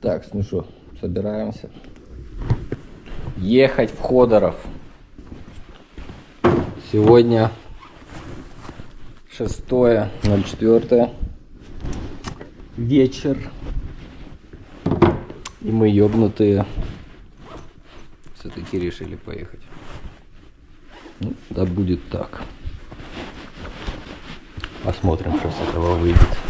Так, ну что, собираемся. Ехать в Ходоров. Сегодня 6.04. Вечер. И мы ёбнутые все-таки решили поехать. Ну, да будет так. Посмотрим, что с этого выйдет.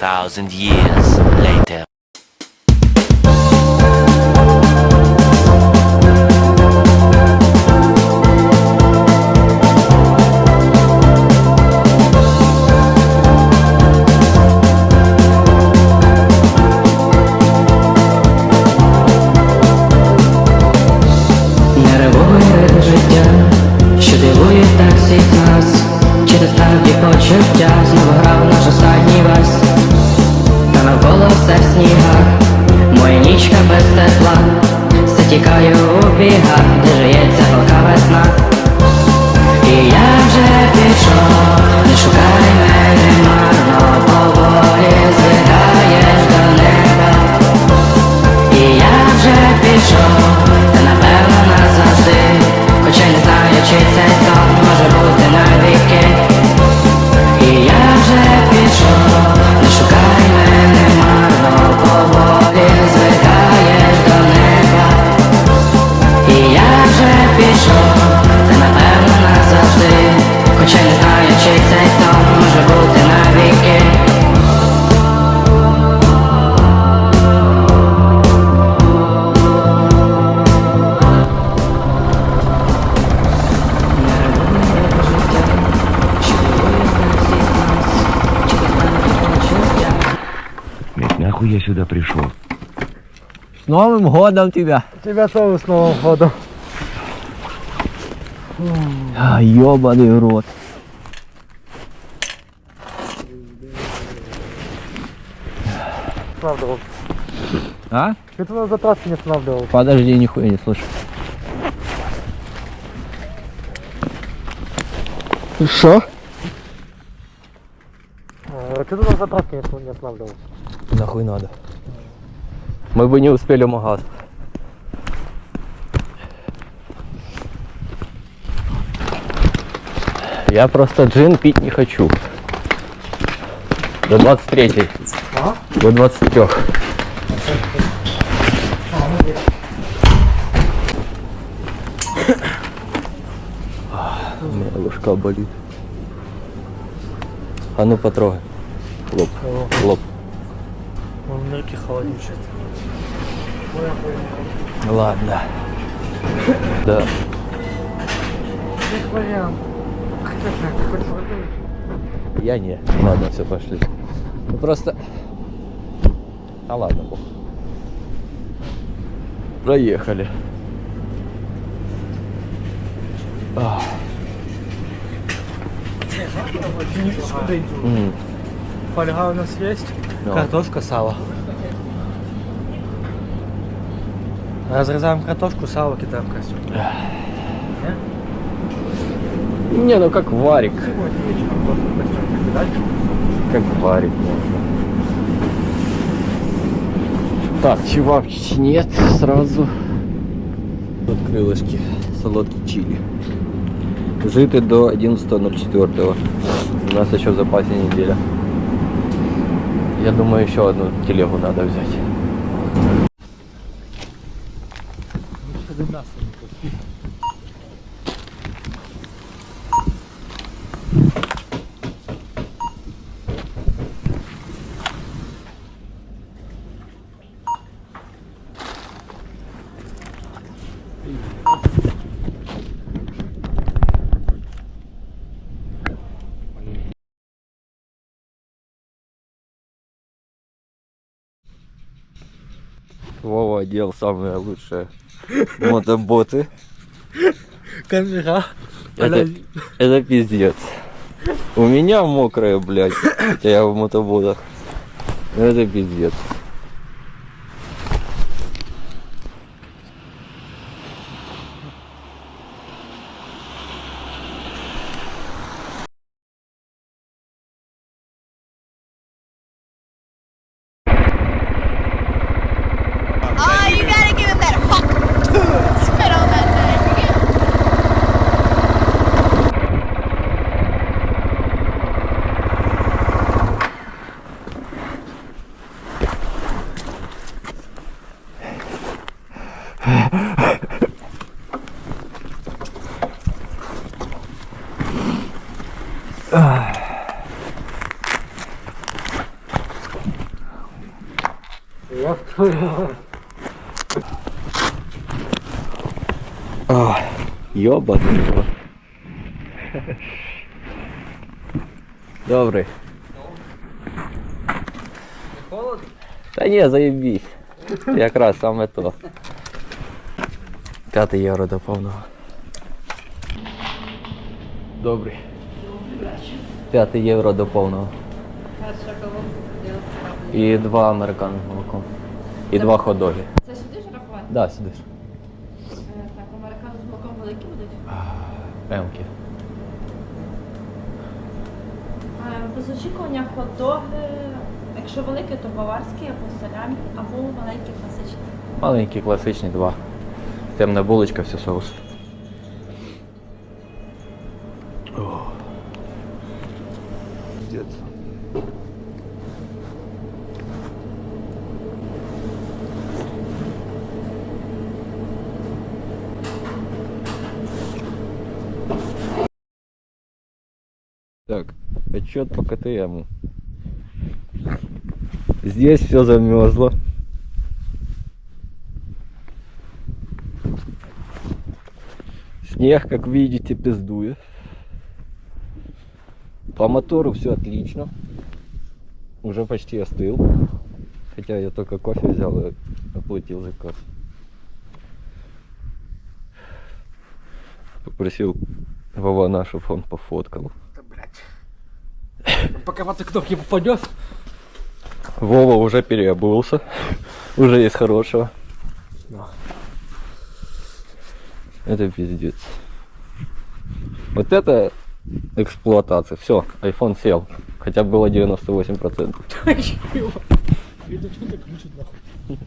thousand years later. Через так старі почуття знову грав наш останній вас навколо все в снігах, моя нічка без тепла, все тікаю у бігах, де жиється палка весна. І я вже пішов, не шукай мене марно, сюда пришел? С Новым годом тебя! Тебя тоже с Новым годом. А, ёбаный рот. Останавливал. А? Ты туда за трассы не останавливал. Подожди, нихуя не слышу. Что? Э, Ты туда за трассы не не останавливал. Нахуй надо. Мы бы не успели магаз. Я просто джин пить не хочу. До 23 А? До 23 У меня ложка болит. А ну потрогай. Лоб. Лоб. Он руки холодничает. Ладно. Да. Я не. Ладно, все, пошли. Ну просто... А ладно, бог. Проехали. Ах. Фольга у нас есть. Ну. Картошка, сало. Разрезаем картошку, сало кидаем в костюм. Не, ну как варик. Как варик можно. Так, чувак, нет, сразу. Тут крылышки, солодкий чили. Житы до 11.04. У нас еще в запасе неделя. Я думаю, еще одну телегу надо взять. Вова одел самые лучшие мотоботы. Камера. Это, это пиздец. У меня мокрая, блядь, хотя я в мотоботах. Это пиздец. А, ёбаный его. Добрый. Та ні, заєбісь. Якраз саме то. 5 євро до повного. Добрий. 5 євро до повного. І два американо з молоком. І два ходоги. Це сюди ж рахувати? Да, сюди ж. Е, Так, американо з молоком великі будуть. Емки. Е, Без очікування хот-доги, якщо великі, то баварські або салямі, або маленькі класичні. Маленькі, класичні два. Темна булочка, все соус. Так, отчет по КТМу. Здесь все замерзло. Снег, как видите, пиздует. По мотору все отлично. Уже почти остыл. Хотя я только кофе взял и оплатил заказ. Попросил Вована, чтобы он пофоткал. Пока в этой кнопки попадет. Вова уже переобулся. Уже есть хорошего. Это пиздец. Вот это эксплуатация. Все, iPhone сел. Хотя было 98%. И до чего ты крутит нахуй?